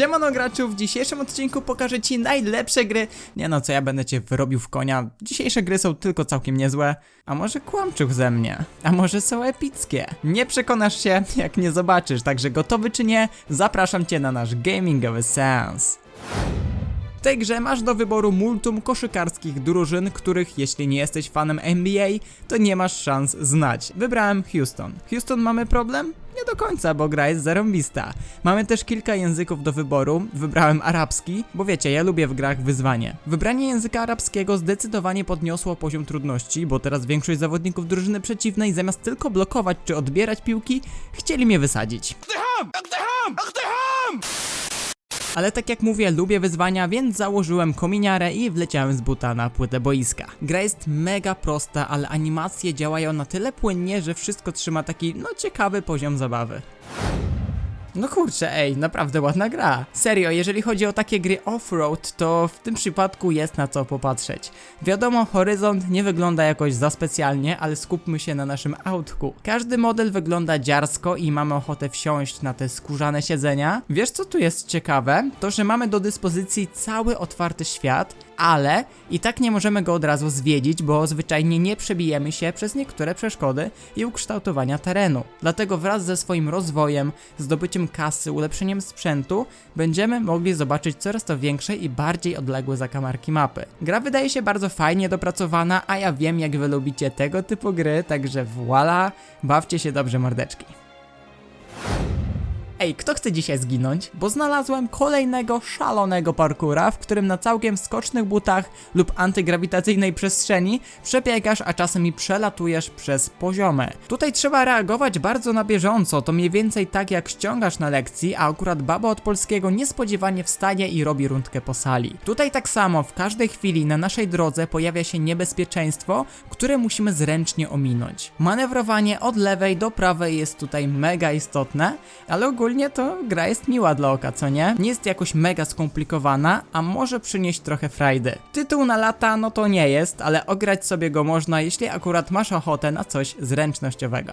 Siemano graczu, w dzisiejszym odcinku pokażę Ci najlepsze gry. Nie no, co ja będę Cię wyrobił w konia. Dzisiejsze gry są tylko całkiem niezłe. A może kłamczuch ze mnie? A może są epickie? Nie przekonasz się, jak nie zobaczysz. Także gotowy czy nie, zapraszam Cię na nasz gamingowy seans. W tej grze masz do wyboru multum koszykarskich drużyn, których jeśli nie jesteś fanem NBA, to nie masz szans znać. Wybrałem Houston. Houston mamy problem? Nie do końca, bo gra jest zarąbista. Mamy też kilka języków do wyboru. Wybrałem arabski, bo wiecie, ja lubię w grach wyzwanie. Wybranie języka arabskiego zdecydowanie podniosło poziom trudności, bo teraz większość zawodników drużyny przeciwnej zamiast tylko blokować czy odbierać piłki, chcieli mnie wysadzić. Ale tak jak mówię, lubię wyzwania, więc założyłem kominiarę i wleciałem z buta na płytę boiska. Gra jest mega prosta, ale animacje działają na tyle płynnie, że wszystko trzyma taki, no ciekawy poziom zabawy. No kurczę, ej, naprawdę ładna gra. Serio, jeżeli chodzi o takie gry off-road, to w tym przypadku jest na co popatrzeć. Wiadomo, horyzont nie wygląda jakoś za specjalnie, ale skupmy się na naszym autku. Każdy model wygląda dziarsko i mamy ochotę wsiąść na te skórzane siedzenia. Wiesz co tu jest ciekawe? To, że mamy do dyspozycji cały otwarty świat, ale i tak nie możemy go od razu zwiedzić, bo zwyczajnie nie przebijemy się przez niektóre przeszkody i ukształtowania terenu. Dlatego wraz ze swoim rozwojem, zdobyciem kasy, ulepszeniem sprzętu, będziemy mogli zobaczyć coraz to większe i bardziej odległe zakamarki mapy. Gra wydaje się bardzo fajnie dopracowana, a ja wiem jak wy lubicie tego typu gry, także voila, bawcie się dobrze mordeczki. Ej, kto chce dzisiaj zginąć? Bo znalazłem kolejnego szalonego parkura, w którym na całkiem skocznych butach lub antygrawitacyjnej przestrzeni przebiegasz, a czasem i przelatujesz przez poziome. Tutaj trzeba reagować bardzo na bieżąco, to mniej więcej tak jak ściągasz na lekcji, a akurat baba od polskiego niespodziewanie wstaje i robi rundkę po sali. Tutaj tak samo, w każdej chwili na naszej drodze pojawia się niebezpieczeństwo, które musimy zręcznie ominąć. Manewrowanie od lewej do prawej jest tutaj mega istotne, ale ogólnie to gra jest miła dla oka, co nie? Nie jest jakoś mega skomplikowana, a może przynieść trochę frajdy. Tytuł na lata no to nie jest, ale ograć sobie go można, jeśli akurat masz ochotę na coś zręcznościowego.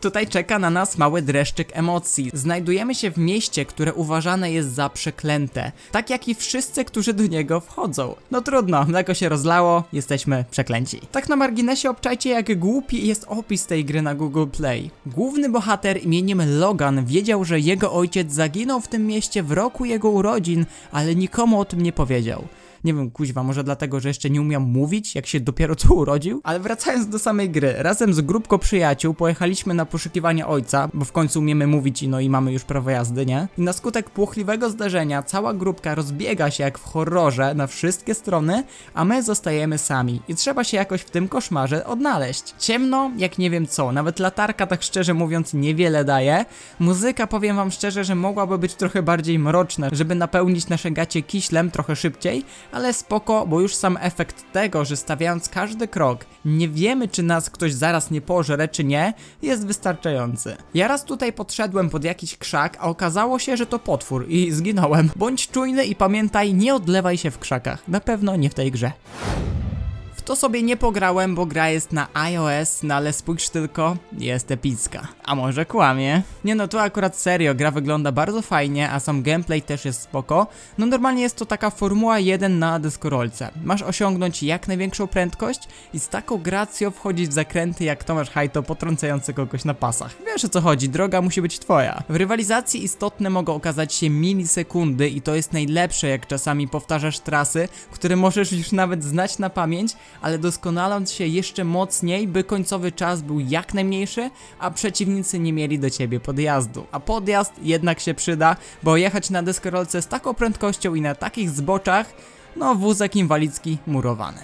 Tutaj czeka na nas mały dreszczyk emocji. Znajdujemy się w mieście, które uważane jest za przeklęte. Tak jak i wszyscy, którzy do niego wchodzą. No trudno, mleko się rozlało, jesteśmy przeklęci. Tak na marginesie obczajcie, jak głupi jest opis tej gry na Google Play. Główny bohater imieniem Logan wiedział, że jego ojciec zaginął w tym mieście w roku jego urodzin, ale nikomu o tym nie powiedział. Nie wiem, kuźwa, może dlatego, że jeszcze nie umiał mówić, jak się dopiero co urodził? Ale wracając do samej gry, razem z grupką przyjaciół pojechaliśmy na poszukiwanie ojca, bo w końcu umiemy mówić i no i mamy już prawo jazdy, nie? I na skutek płochliwego zdarzenia cała grupka rozbiega się jak w horrorze na wszystkie strony, a my zostajemy sami i trzeba się jakoś w tym koszmarze odnaleźć. Ciemno, jak nie wiem co, nawet latarka tak szczerze mówiąc niewiele daje. Muzyka, powiem wam szczerze, że mogłaby być trochę bardziej mroczna, żeby napełnić nasze gacie kiślem trochę szybciej, ale spoko, bo już sam efekt tego, że stawiając każdy krok, nie wiemy czy nas ktoś zaraz nie pożre czy nie, jest wystarczający. Ja raz tutaj podszedłem pod jakiś krzak, a okazało się, że to potwór i zginąłem. Bądź czujny i pamiętaj, nie odlewaj się w krzakach. Na pewno nie w tej grze. To sobie nie pograłem, bo gra jest na iOS, no ale spójrz tylko, jest epicka. A może kłamie? Nie no, tu akurat serio, gra wygląda bardzo fajnie, a sam gameplay też jest spoko. No normalnie jest to taka Formuła 1 na deskorolce. Masz osiągnąć jak największą prędkość i z taką gracją wchodzić w zakręty jak Tomasz Hajto potrącający kogoś na pasach. Wiesz o co chodzi, droga musi być twoja. W rywalizacji istotne mogą okazać się milisekundy i to jest najlepsze jak czasami powtarzasz trasy, które możesz już nawet znać na pamięć, ale doskonaląc się jeszcze mocniej, by końcowy czas był jak najmniejszy, a przeciwnicy nie mieli do ciebie podjazdu. A podjazd jednak się przyda, bo jechać na deskorolce z taką prędkością i na takich zboczach, no wózek inwalidzki murowany.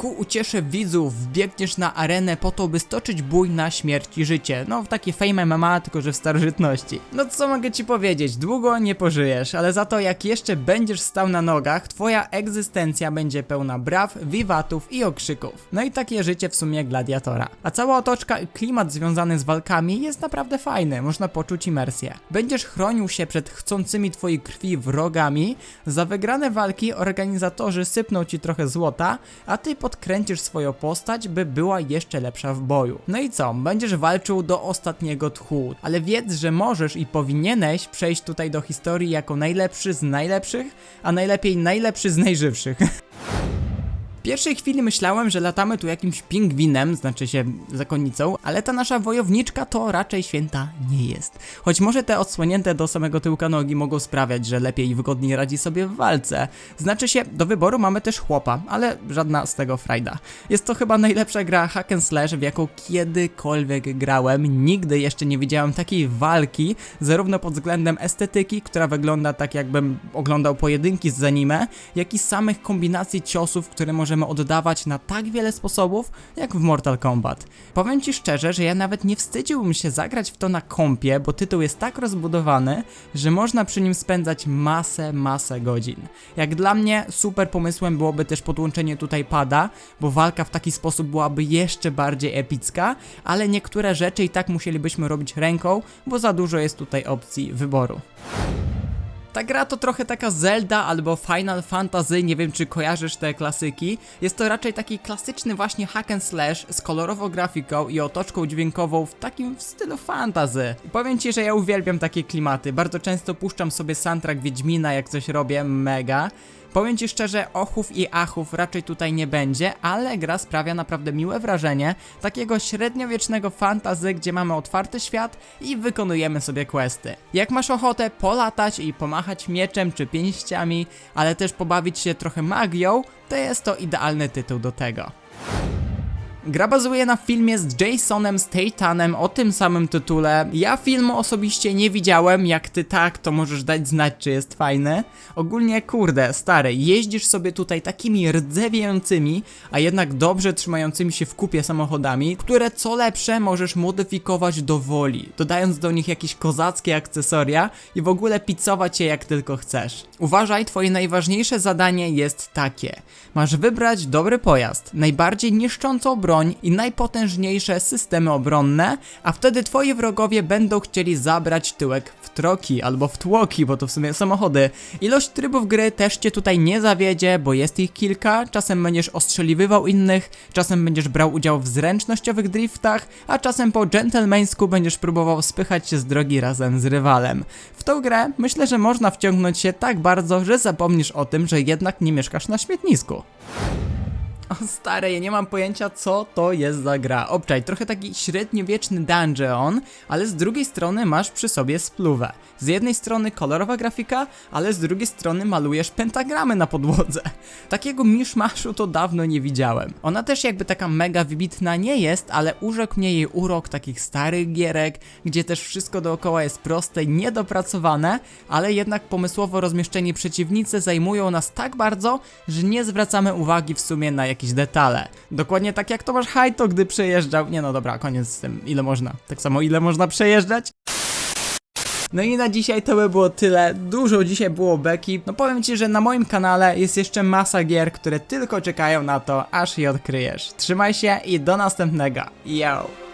Ku uciesze widzów wbiegniesz na arenę po to, by stoczyć bój na śmierć i życie. No, w takie fame MMA, tylko że w starożytności. No co mogę ci powiedzieć, długo nie pożyjesz, ale za to jak jeszcze będziesz stał na nogach, twoja egzystencja będzie pełna braw, wiwatów i okrzyków. No i takie życie w sumie gladiatora. A cała otoczka i klimat związany z walkami jest naprawdę fajny, można poczuć imersję. Będziesz chronił się przed chcącymi twojej krwi wrogami, za wygrane walki organizatorzy sypną ci trochę złota, a ty po podkręcisz swoją postać, by była jeszcze lepsza w boju. No i co? Będziesz walczył do ostatniego tchu, ale wiedz, że możesz i powinieneś przejść tutaj do historii jako najlepszy z najlepszych, a najlepiej najlepszy z najżywszych. Pierwszej chwili myślałem, że latamy tu jakimś pingwinem, znaczy się zakonnicą, ale ta nasza wojowniczka to raczej święta nie jest. Choć może te odsłonięte do samego tyłka nogi mogą sprawiać, że lepiej i wygodniej radzi sobie w walce. Znaczy się, do wyboru mamy też chłopa, ale żadna z tego frajda. Jest to chyba najlepsza gra hack and slash, w jaką kiedykolwiek grałem. Nigdy jeszcze nie widziałem takiej walki, zarówno pod względem estetyki, która wygląda tak jakbym oglądał pojedynki z anime, jak i samych kombinacji ciosów, które możemy oddawać na tak wiele sposobów, jak w Mortal Kombat. Powiem Ci szczerze, że ja nawet nie wstydziłbym się zagrać w to na kompie, bo tytuł jest tak rozbudowany, że można przy nim spędzać masę, masę godzin. Jak dla mnie super pomysłem byłoby też podłączenie tutaj pada, bo walka w taki sposób byłaby jeszcze bardziej epicka, ale niektóre rzeczy i tak musielibyśmy robić ręką, bo za dużo jest tutaj opcji wyboru. Ta gra to trochę taka Zelda albo Final Fantasy, nie wiem czy kojarzysz te klasyki. Jest to raczej taki klasyczny właśnie hack and slash z kolorową grafiką i otoczką dźwiękową w takim stylu fantasy. I powiem ci, że ja uwielbiam takie klimaty. Bardzo często puszczam sobie soundtrack Wiedźmina, jak coś robię, mega. Powiem ci szczerze, ochów i achów raczej tutaj nie będzie, ale gra sprawia naprawdę miłe wrażenie takiego średniowiecznego fantazy, gdzie mamy otwarty świat i wykonujemy sobie questy. Jak masz ochotę polatać i pomachać mieczem czy pięściami, ale też pobawić się trochę magią, to jest to idealny tytuł do tego. Gra bazuje na filmie z Jasonem Stathanem o tym samym tytule. Ja filmu osobiście nie widziałem, jak ty tak, to możesz dać znać, czy jest fajny. Ogólnie, kurde, stary, jeździsz sobie tutaj takimi rdzewiejącymi, a jednak dobrze trzymającymi się w kupie samochodami, które co lepsze możesz modyfikować do woli, dodając do nich jakieś kozackie akcesoria i w ogóle picować je jak tylko chcesz. Uważaj, twoje najważniejsze zadanie jest takie. Masz wybrać dobry pojazd, najbardziej niszczącą broń i najpotężniejsze systemy obronne, a wtedy twoi wrogowie będą chcieli zabrać tyłek w troki albo w tłoki, bo to w sumie samochody. Ilość trybów gry też cię tutaj nie zawiedzie, bo jest ich kilka, czasem będziesz ostrzeliwywał innych, czasem będziesz brał udział w zręcznościowych driftach, a czasem po gentlemańsku będziesz próbował spychać się z drogi razem z rywalem. W tą grę myślę, że można wciągnąć się tak bardzo, że zapomnisz o tym, że jednak nie mieszkasz na śmietnisku. O stare, ja nie mam pojęcia co to jest za gra. Obczaj, trochę taki średniowieczny dungeon, ale z drugiej strony masz przy sobie spluwę. Z jednej strony kolorowa grafika, ale z drugiej strony malujesz pentagramy na podłodze. Takiego miszmaszu to dawno nie widziałem. Ona też jakby taka mega wybitna nie jest, ale urzekł mnie jej urok takich starych gierek, gdzie też wszystko dookoła jest proste niedopracowane, ale jednak pomysłowo rozmieszczeni przeciwnicy zajmują nas tak bardzo, że nie zwracamy uwagi w sumie na jakieś detale. Dokładnie tak jak Tomasz Hajto, gdy przejeżdżał. Nie no dobra, koniec z tym. Ile można? Tak samo ile można przejeżdżać? No i na dzisiaj to by było tyle. Dużo dzisiaj było beki. No powiem ci, że na moim kanale jest jeszcze masa gier, które tylko czekają na to, aż je odkryjesz. Trzymaj się i do następnego. Yo!